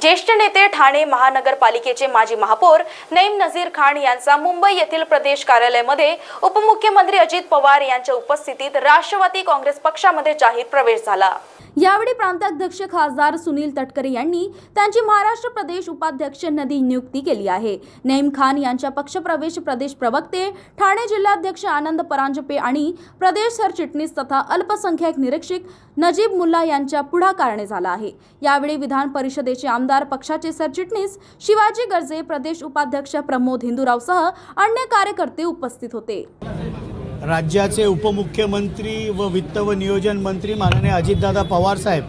ज्येष्ठ नेते ठाणे महानगरपालिकेचे माजी महापौर नईम नझीर खान यांचा मुंबई येथील प्रदेश कार्यालयामध्ये उपमुख्यमंत्री अजित पवार यांच्या उपस्थितीत राष्ट्रवादी काँग्रेस पक्षामध्ये जाहीर प्रवेश झाला. यावेळी प्रांताध्यक्ष खासदार सुनील तटकरे यांनी त्यांची महाराष्ट्र प्रदेश उपाध्यक्ष नदी नियुक्ती केली आहे. नईम खान यांच्या पक्षप्रवेश प्रदेश प्रवक्ते ठाणे जिल्हाध्यक्ष आनंद परांजपे आणि प्रदेश सरचिटणीस तथा अल्पसंख्याक निरीक्षक नजीब मुल्ला यांच्या पुढाकाराने झाला आहे. यावेळी विधान परिषदेचे आमदार पक्षाचे सरचिटणीस शिवाजी गर्जे प्रदेश उपाध्यक्ष प्रमोद हिंदूरावसह अन्य कार्यकर्ते उपस्थित होते. राज्याचे उपमुख्यमंत्री व वित्त व नियोजन मंत्री माननीय अजितदादा पवार साहेब.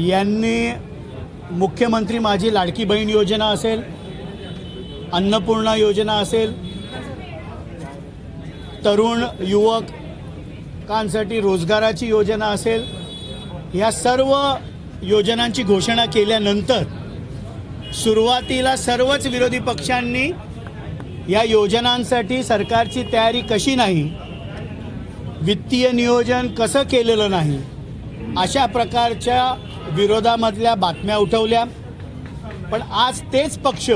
यांनी मुख्यमंत्री माझी लाडकी बहीण योजना असेल अन्नपूर्णा योजना असेल तरुण युवकांसाठी रोजगाराची योजना असेल या सर्व योजनांची घोषणा केल्यानंतर सुरुवातीला सर्वच विरोधी पक्षांनी या योजनांसाठी सरकारची तयारी कशी नाही? वित्तीय नियोजन कसं केलेलं नाही? अशा प्रकारच्या विरोधामधल्या बातम्या उठवल्या. पण आज तेच पक्ष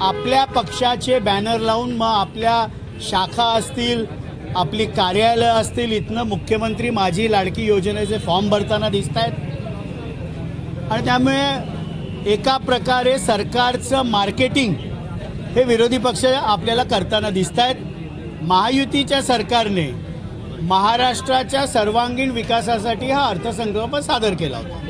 आपल्या पक्षाचे बॅनर लावून मग आपल्या शाखा असतील आपली कार्यालय असतील इथनं मुख्यमंत्री माझी लाडकी योजनेचे फॉर्म भरताना दिसत आहेत आणि त्यामुळे एका प्रकारे सरकारचं मार्केटिंग हे विरोधी पक्ष आपल्याला करताना दिसत आहेत महायुतीच्या सरकारने महाराष्ट्राच्या सर्वांगीण विकासासाठी हा अर्थसंकल्प सादर केला होता.